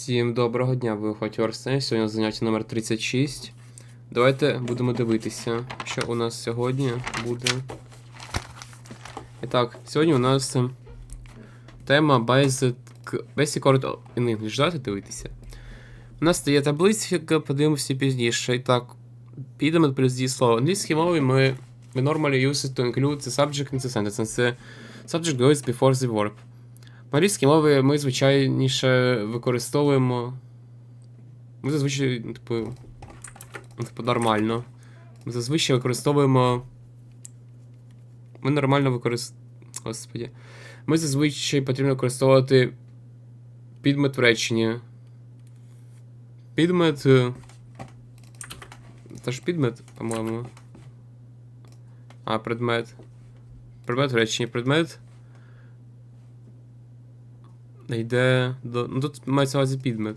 Всім доброго дня, ви охоті Орсен. Сьогодні заняття номер 36. Давайте будемо дивитися, що у нас сьогодні буде. І так, сьогодні у нас е, тема Basic, Basic Word in English. Давайте дивитися. У нас є таблиця, подивимося пізніше. І так, підемо плюс дієслово. В англійській мові ми, we normally use it to include the subject in the sentence. And the subject goes before the verb. Англійській мові ми звичайніше використовуємо. Ми зазвичай, типу, ну, типу, нормально. Ми зазвичай використовуємо. Ми нормально використовуємо. Господі. Ми зазвичай потрібно використовувати підмет в реченні. Підмет. е, Це ж підмет, по-моєму. А, предмет. Предмет в реченні. Предмет. Йде до. Ну тут мається увазі підмет.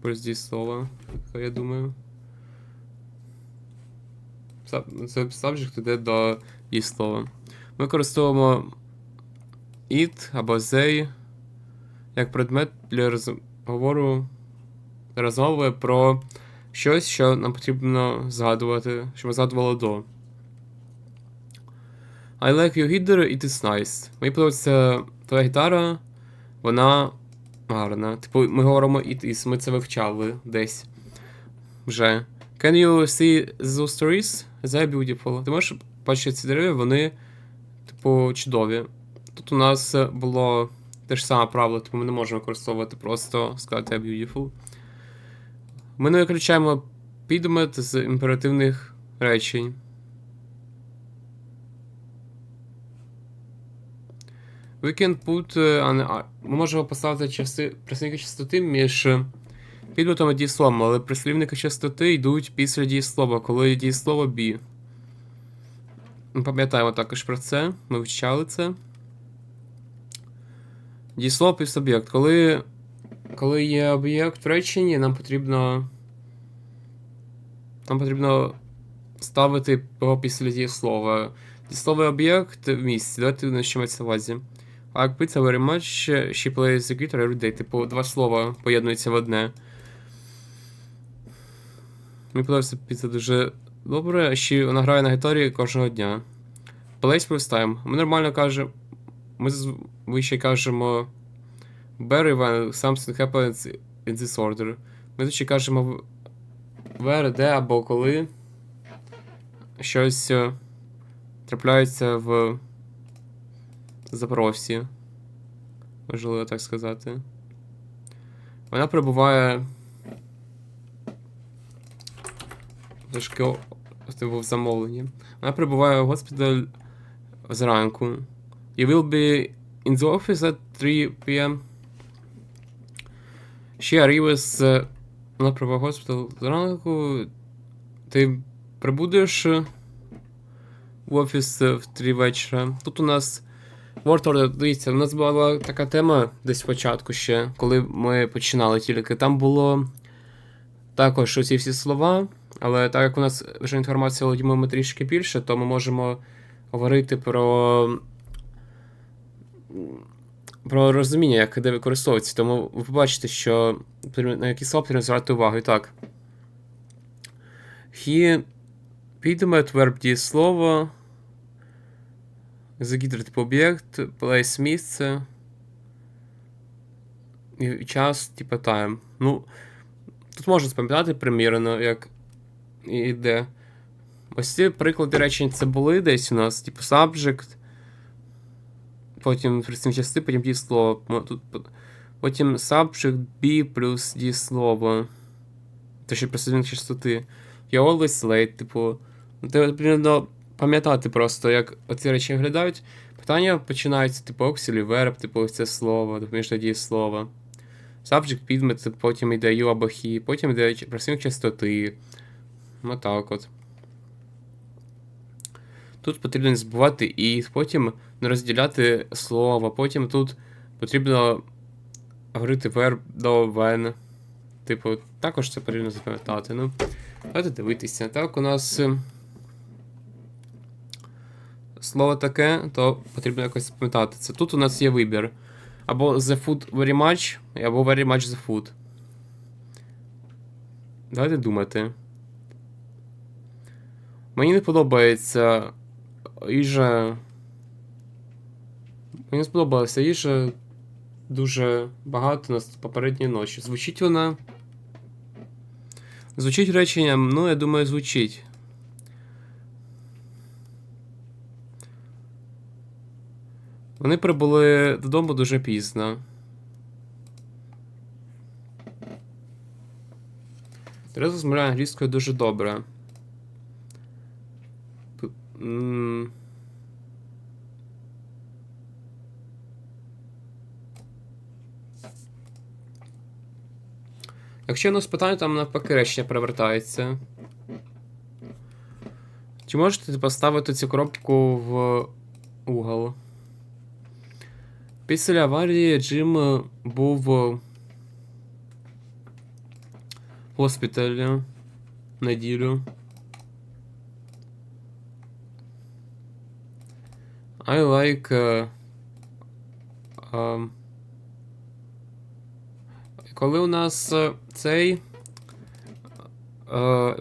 Плюс дієслово, я думаю. Це subject йде до дієслова. Ми використовуємо it або they як предмет для розговору розмови про щось, що нам потрібно згадувати, що ми згадували до. I like your guitar, it is nice. Мені подобається твоя гітара, вона гарна. Типу, ми говоримо it ми це вивчали десь. Вже. Can you see those trees? They are beautiful. Ти можеш бачити ці дерева, вони, типу, чудові. Тут у нас було те ж саме правило, типу ми не можемо використовувати просто сказати beautiful. Ми не виключаємо підмет з імперативних речень. We can put е, an, ми можемо поставити части, прислівники частоти між е, підметом і дієсловом, але прислівники частоти йдуть після дієслова, коли дієслово be. Ми пам'ятаємо також про це, ми вивчали це. Дієслово плюс об'єкт. Коли, коли є об'єкт в реченні, нам потрібно. Нам потрібно ставити його після дієслова. Дієсловий об'єкт в місці. Давайте на що мається увазі. А pizza very much, she plays the guitar every day. Типу, два слова поєднуються в одне. Мені подобається піца дуже добре, ще вона грає на гітарі кожного дня. Plays first time. Ми нормально кажемо. Ми зазвичай кажемо. Barry when something happens in this order. Ми зазвичай кажемо where, де або коли щось е, трапляється в запросі. Можливо так сказати. Вона перебуває. Трошки о- типу, в замовленні. Вона перебуває в госпіталь зранку. You will be in the office at 3 p.m. She arrives... е, Вона прибуває в госпіталь зранку. Ти прибудеш е, в офіс е, в 3 вечора. Тут у нас Word Order, дивіться, у нас була така тема десь спочатку ще, коли ми починали тільки. Там було також оці всі слова, але так як у нас вже інформація володіємо трішки більше, то ми можемо говорити про. Про розуміння, як де використовується. Тому ви побачите, що на які слова потрібно звертати увагу. І так. He підмет верб дієслово. Загідр типу об'єкт, place місце. І час, типу time. Ну, тут можна запам'ятати примірно, як і де. Ось ці приклади речень це були десь у нас, типу subject. Потім присутні части, потім дієслово. Тут, по- потім subject be плюс дієслово. Це ще присутні частоти. You always late, типу. Ну, Тебе потрібно пам'ятати просто, як оці речі виглядають. Питання починаються, типу, auxiliary verb, типу, це слово, допоміжне дієслово. Subject, підмет, потім йде you або he, потім йде працівник частоти. Отак от. Тут потрібно не забувати і, потім не розділяти слово, потім тут потрібно говорити verb до when. Типу, також це потрібно запам'ятати. Ну, давайте дивитися. Так, у нас. Слово таке, то потрібно якось запам'ятати це. Тут у нас є вибір. Або The Food Very Much, або Very Much The Food. Давайте думати. Мені не подобається їжа. Мені сподобалася їжа дуже багато на попередній ночі. Звучить вона. Звучить реченням, ну, я думаю, звучить. Вони прибули додому дуже пізно. Тереза розмовляє англійською дуже добре. Якщо я нас питаю, там навпаки речення перевертається. Чи можете поставити цю коробку в угол? Після аварії Джим е, був в госпіталі неділю. I like е, ем, коли у нас е, цей. Е,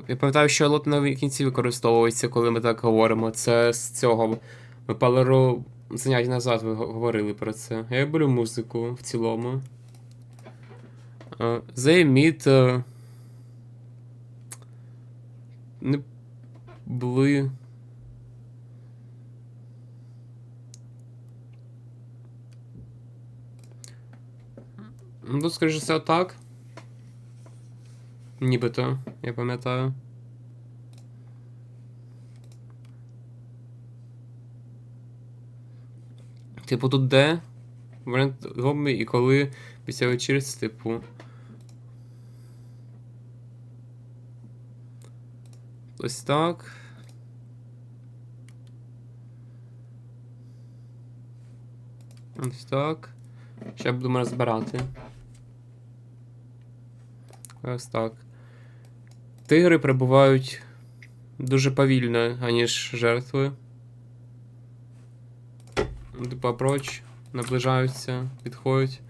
я пам'ятаю, що лот на кінці використовується, коли ми так говоримо. Це з цього. Ми пару занять назад ви говорили про це. Я люблю музику в цілому. Е, They е, Не були. Ну, скоріше все, так. Нібито, я пам'ятаю. Типу, тут де? Варіант гомі і коли після вечірці, типу. Ось так. Ось так. Ще будемо розбирати. Ось так. Тигри прибувають дуже повільно, аніж жертви. Типу апроч, наближаються, підходять.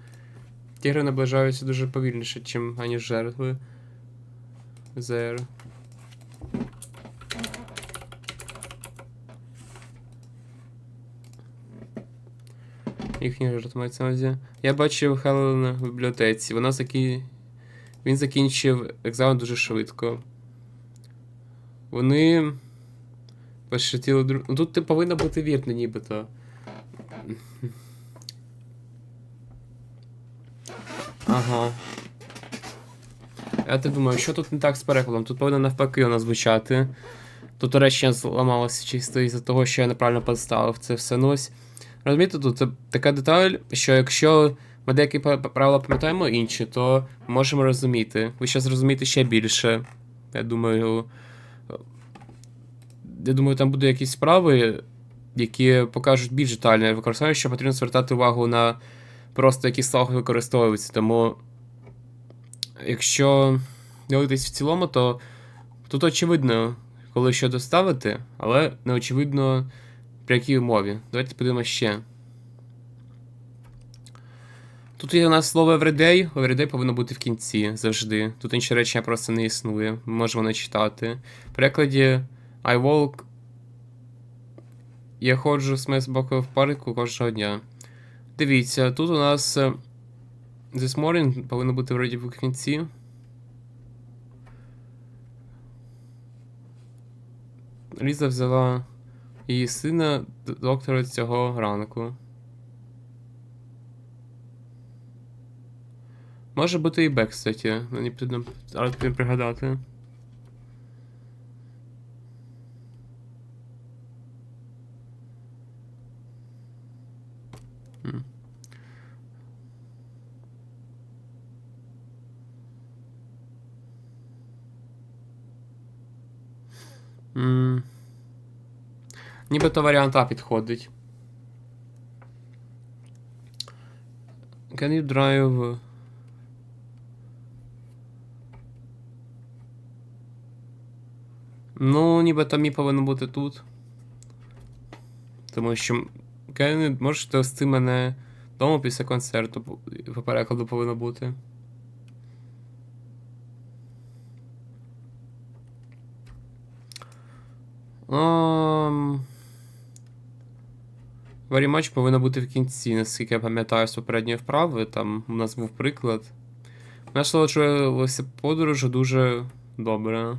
Тігри наближаються дуже повільніше, чим аніж жертви. ЗР. Їхня жертва мається на. Я бачив Хелена в бібліотеці. Вона закі... Він закінчив екзамен дуже швидко. Вони. Пошутили друг. Ну тут ти повинна бути вірна, нібито. Ага. Я так думаю, що тут не так з перекладом? Тут повинно навпаки воно звучати. Тут речення зламалося чисто із-за того, що я неправильно поставив це все. Ну ось. Розумієте, тут це така деталь, що якщо ми деякі правила пам'ятаємо інші, то можемо розуміти. Ви зараз розумієте ще більше. Я думаю. Я думаю, там будуть якісь справи, які покажуть більш детальне використання, що потрібно звертати увагу на просто які слова використовуються. Тому, якщо дивитись в цілому, то тут очевидно, коли що доставити, але не очевидно, при якій умові. Давайте подивимося ще. Тут є у нас слово everyday. Everyday повинно бути в кінці завжди. Тут інше речення просто не існує. Ми можемо не читати. В перекладі I walk. Я ходжу з боку в парку кожного дня. Дивіться, тут у нас е, This morning повинно бути вроді в кінці. Ліза взяла її сина до доктора цього ранку. Може бути і Б, кстати. Зараз потрібно пригадати. Нібито варіант А підходить. Can you drive? Ну, нібито мі повинно бути тут. Тому що. Can you можеш довести мене Тому після концерту по перекладу повинно бути. Um, Very much повинно бути в кінці, наскільки я пам'ятаю з попередньої вправи. Там у нас був приклад. Насолоджувалося подорожу дуже добре.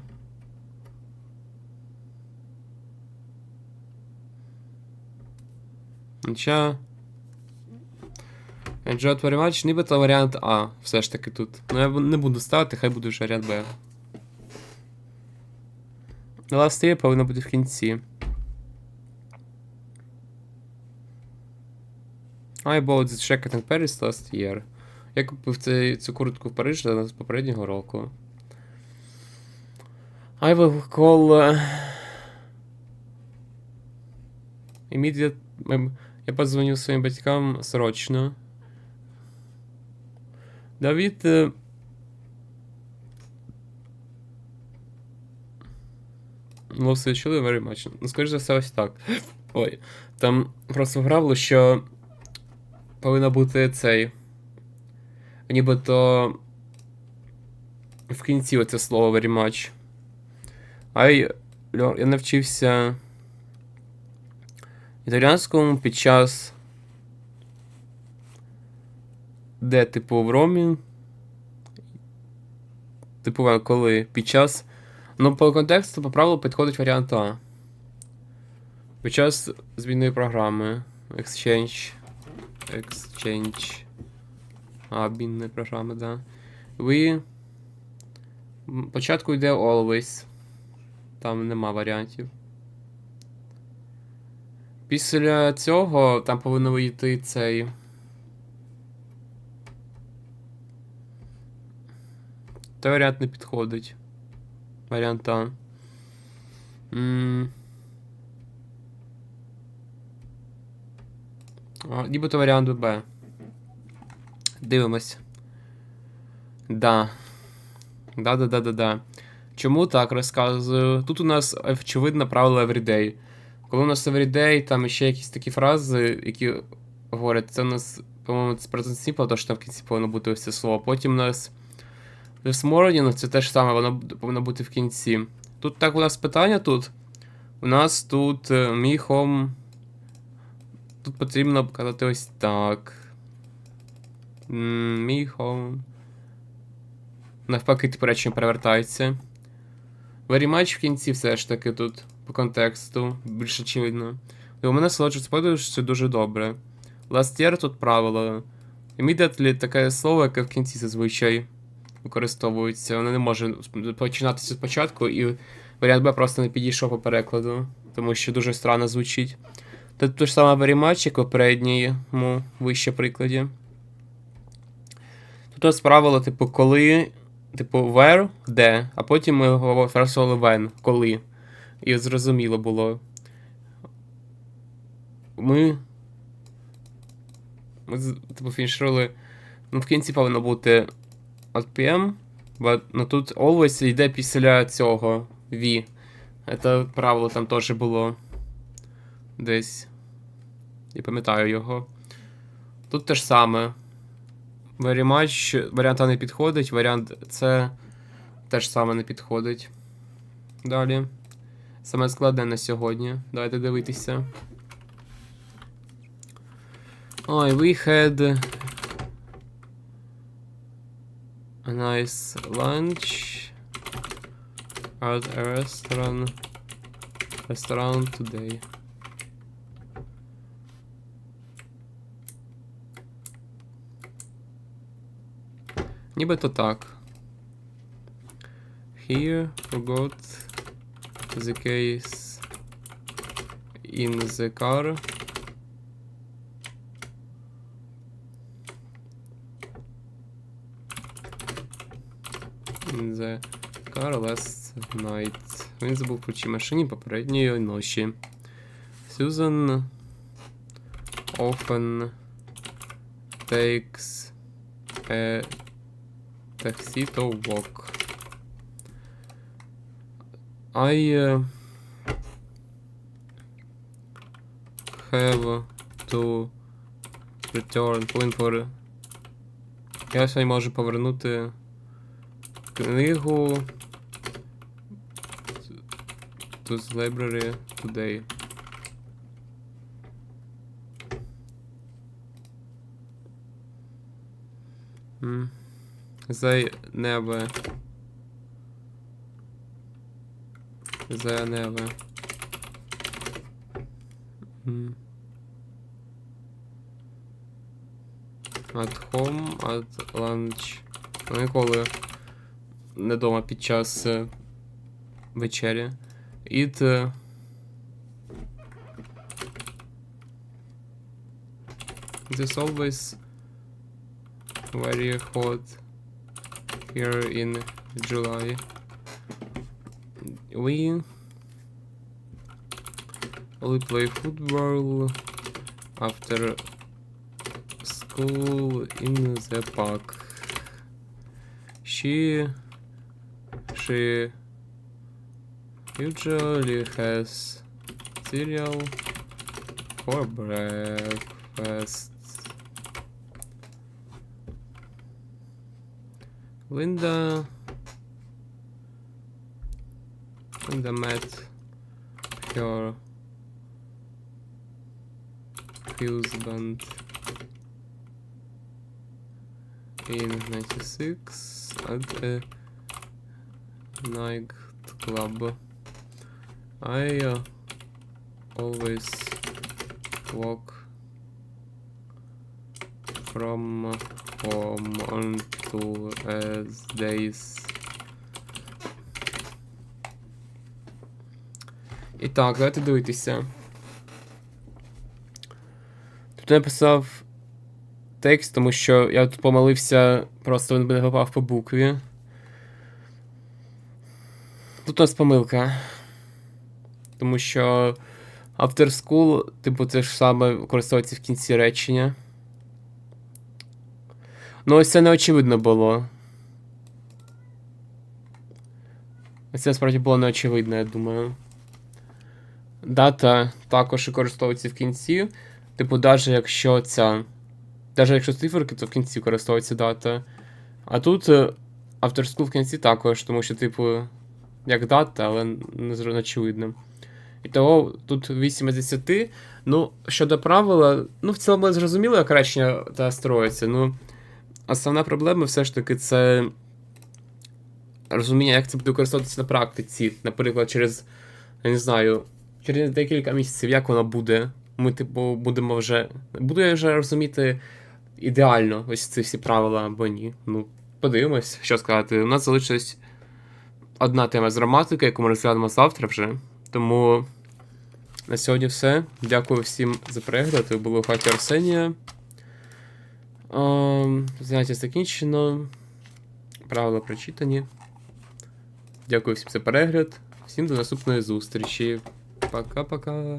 Хоча. Enjoy very much, нібито варіант А, все ж таки тут. Ну я не буду ставити, хай буде вже варіант Б. Last year повинно бути в кінці. I bought this jacket in Paris last year. Я купив цей, цю куртку в Парижі з попереднього року. I will call... uh, Immediate... ем, Я подзвоню своїм батькам срочно. Давід... е, Ну, very much. Ну, скоріш за все, ось так. Ой. Там просто грало, що повинно бути цей. Нібито в кінці оце слово very much. I, я навчився італіанському під час. Де, типу, в Ромі. Типу, коли? Під час. Ну, по контексту, по правилу, підходить варіант А. Під час змінної програми. Exchange. Exchange. А, обмінної програми, да. Ви. М, Спочатку йде always. Там нема варіантів. Після цього там повинно вийти цей. Той варіант не підходить. Варіант А. Нібито варіант Б. Дивимось. Да. Да-да-да-да-да. Чому так розказую? Тут у нас очевидно правило everyday. Коли у нас everyday, там ще якісь такі фрази, які говорять, це у нас, по-моєму, це present simple, то що там в кінці повинно бути ось це слово. Потім у нас this morning, це те ж саме, воно повинно бути в кінці. Тут так у нас питання тут. У нас тут е, home. Тут потрібно казати ось так. Мій home. Навпаки, типу речення перевертається. Very much в кінці все ж таки тут, по контексту, більш очевидно. І у мене сладжується подорож, це дуже добре. Last year тут правило. Immediately таке слово, яке в кінці зазвичай використовується. Воно не може починатися спочатку, і варіант Б просто не підійшов по перекладу, тому що дуже странно звучить. Тут те ж саме much, як в попередньому вище прикладі. Тут у нас правило, типу, коли, типу, where, де, а потім ми фразували when, коли. І зрозуміло було. Ми. Ми, типу, фінішували. Ну, в кінці повинно бути от PM, but, ну тут always йде після цього V. Це правило там теж було десь. Я пам'ятаю його. Тут те ж саме. Much варіант А не підходить, варіант С теж саме не підходить. Далі. Саме складне на сьогодні. Давайте дивитися. Ой, we had a nice lunch at a restaurant restaurant today. Нібито так. Here forgot the case in the car. In the car last night. Він забув чій машині попередньої ночі. Susan often takes a taxi to walk. I uh, have to Return, повинен повер... Я сьогодні можу повернути книгу to the library today. М. Never. М. At home, at lunch. Ну, Ніколи не дома під час е, вечері. Eat. е, This always very hot here in July. We only play football after school in the park. She she usually has cereal for breakfast. Linda Linda met her husband in 96 at a nightclub. I uh, always walk from home on Tuesdays. І так, давайте дивитися. Тут написав текст, тому що я тут помилився, просто він не попав по букві. Тут у нас помилка. Тому що after school, типу, це ж саме використовується в кінці речення. Ну, ось це не очевидно було. Ось це справді було неочевидно, я думаю. Дата також використовується в кінці. Типу, навіть якщо ця. Навіть якщо циферки, то в кінці використовується дата. А тут е, school в кінці також, тому що, типу, як дата, але не очевидно. І того тут 8 із 10. Ну, щодо правила, ну, в цілому зрозуміло, як речення та строїться. Ну, основна проблема все ж таки це розуміння, як це буде використовуватися на практиці. Наприклад, через, я не знаю, через декілька місяців, як воно буде. Ми, типу, будемо вже. Буду я вже розуміти ідеально ось ці всі правила або ні. Ну, подивимось, що сказати. У нас залишилась одна тема з граматики, яку ми розглянемо завтра вже. Тому на сьогодні все. Дякую всім за перегляд. Ви були у хаті Арсенія. Заняття закінчено. Правила прочитані. Дякую всім за перегляд. Всім до наступної зустрічі. Пока-пока.